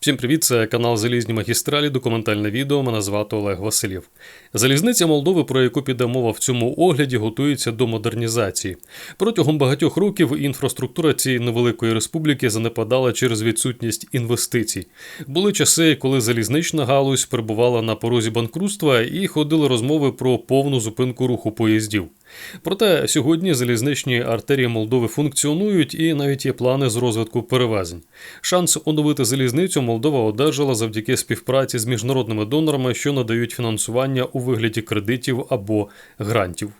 Всім привіт, це канал Залізні магістралі, документальне відео. Мене звати Олег Василів. Залізниця Молдови, про яку піде мова в цьому огляді, готується до модернізації. Протягом багатьох років інфраструктура цієї невеликої республіки занепадала через відсутність інвестицій. Були часи, коли залізнична галузь перебувала на порозі банкрутства і ходили розмови про повну зупинку руху поїздів. Проте сьогодні залізничні артерії Молдови функціонують і навіть є плани з розвитку перевезень. Шанс оновити залізницю Молдова одержала завдяки співпраці з міжнародними донорами, що надають фінансування у вигляді кредитів або грантів.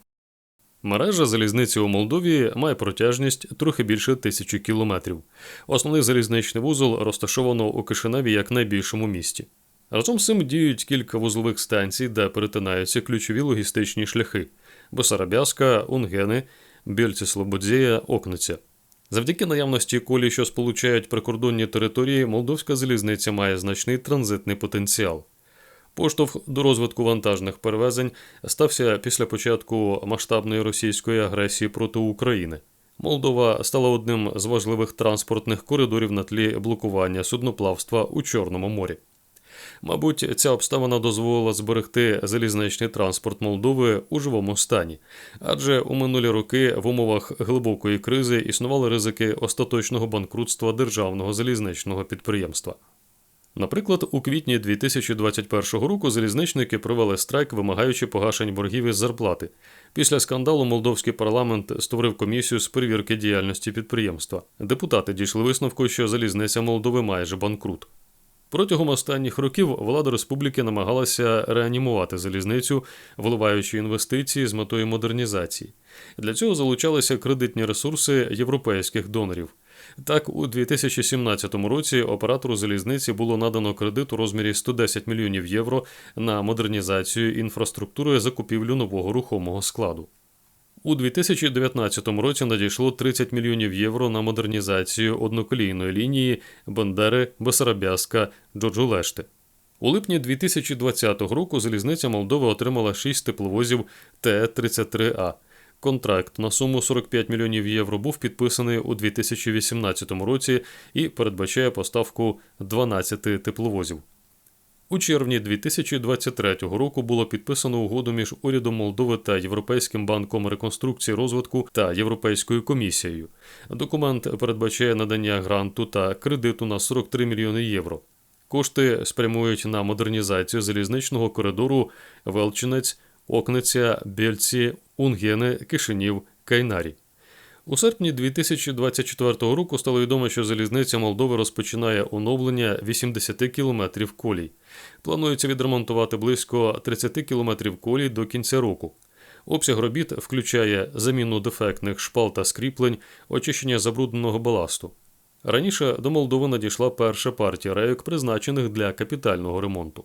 Мережа залізниці у Молдові має протяжність трохи більше тисячі кілометрів. Основний залізничний вузол розташовано у Кишиневі як найбільшому місті. Разом з цим діють кілька вузлових станцій, де перетинаються ключові логістичні шляхи: Бесарабяска, Унгени, Бельці Слободзія, Окниця. Завдяки наявності колій, що сполучають прикордонні території, молдовська залізниця має значний транзитний потенціал. Поштовх до розвитку вантажних перевезень стався після початку масштабної російської агресії проти України. Молдова стала одним з важливих транспортних коридорів на тлі блокування судноплавства у Чорному морі. Мабуть, ця обставина дозволила зберегти залізничний транспорт Молдови у живому стані, адже у минулі роки в умовах глибокої кризи існували ризики остаточного банкрутства державного залізничного підприємства. Наприклад, у квітні 2021 року залізничники провели страйк, вимагаючи погашень боргів із зарплати. Після скандалу молдовський парламент створив комісію з перевірки діяльності підприємства. Депутати дійшли висновку, що залізниця Молдови майже банкрут. Протягом останніх років влада республіки намагалася реанімувати залізницю, вливаючи інвестиції з метою модернізації. Для цього залучалися кредитні ресурси європейських донорів. Так, у 2017 році оператору залізниці було надано кредит у розмірі 110 мільйонів євро на модернізацію інфраструктури закупівлю нового рухомого складу. У 2019 році надійшло 30 мільйонів євро на модернізацію одноколійної лінії Бандери, Бесарабяска, Джорджулешти. У липні 2020 року залізниця Молдови отримала 6 тепловозів Т-33А. Контракт на суму 45 мільйонів євро був підписаний у 2018 році і передбачає поставку 12 тепловозів. У червні 2023 року було підписано угоду між урядом Молдови та Європейським банком реконструкції розвитку та Європейською комісією. Документ передбачає надання гранту та кредиту на 43 мільйони євро. Кошти спрямують на модернізацію залізничного коридору Велчинець, Окниця, Бельці, Унгени, Кишинів, Кайнарі. У серпні 2024 року стало відомо, що залізниця Молдови розпочинає оновлення 80 кілометрів колій. Планується відремонтувати близько 30 кілометрів колій до кінця року. Обсяг робіт включає заміну дефектних шпал та скріплень, очищення забрудненого баласту. Раніше до Молдови надійшла перша партія рейок, призначених для капітального ремонту.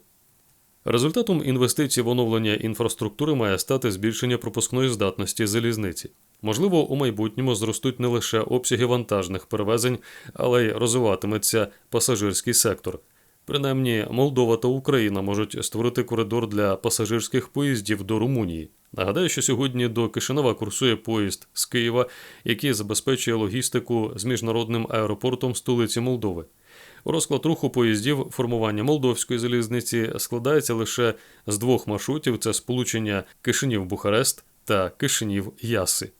Результатом інвестицій в оновлення інфраструктури має стати збільшення пропускної здатності залізниці. Можливо, у майбутньому зростуть не лише обсяги вантажних перевезень, але й розвиватиметься пасажирський сектор. Принаймні, Молдова та Україна можуть створити коридор для пасажирських поїздів до Румунії. Нагадаю, що сьогодні до Кишинева курсує поїзд з Києва, який забезпечує логістику з міжнародним аеропортом столиці Молдови. Розклад руху поїздів формування молдовської залізниці складається лише з двох маршрутів: це сполучення Кишинів-Бухарест та Кишинів-Яси.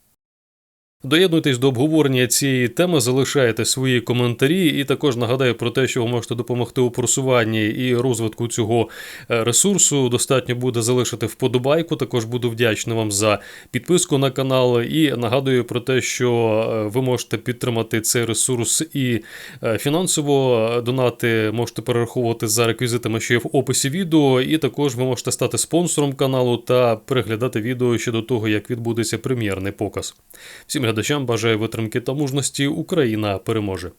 Доєднуйтесь до обговорення цієї теми, залишайте свої коментарі, і також нагадаю про те, що ви можете допомогти у просуванні і розвитку цього е, ресурсу. Достатньо буде залишити вподобайку. Також буду вдячний вам за підписку на канал. І нагадую про те, що е, ви можете підтримати цей ресурс і е, фінансово донати можете перераховувати за реквізитами, що є в описі відео. І також ви можете стати спонсором каналу та переглядати відео щодо того, як відбудеться прем'єрний показ. Всім глядачам бажаю витримки та мужності. Україна переможе.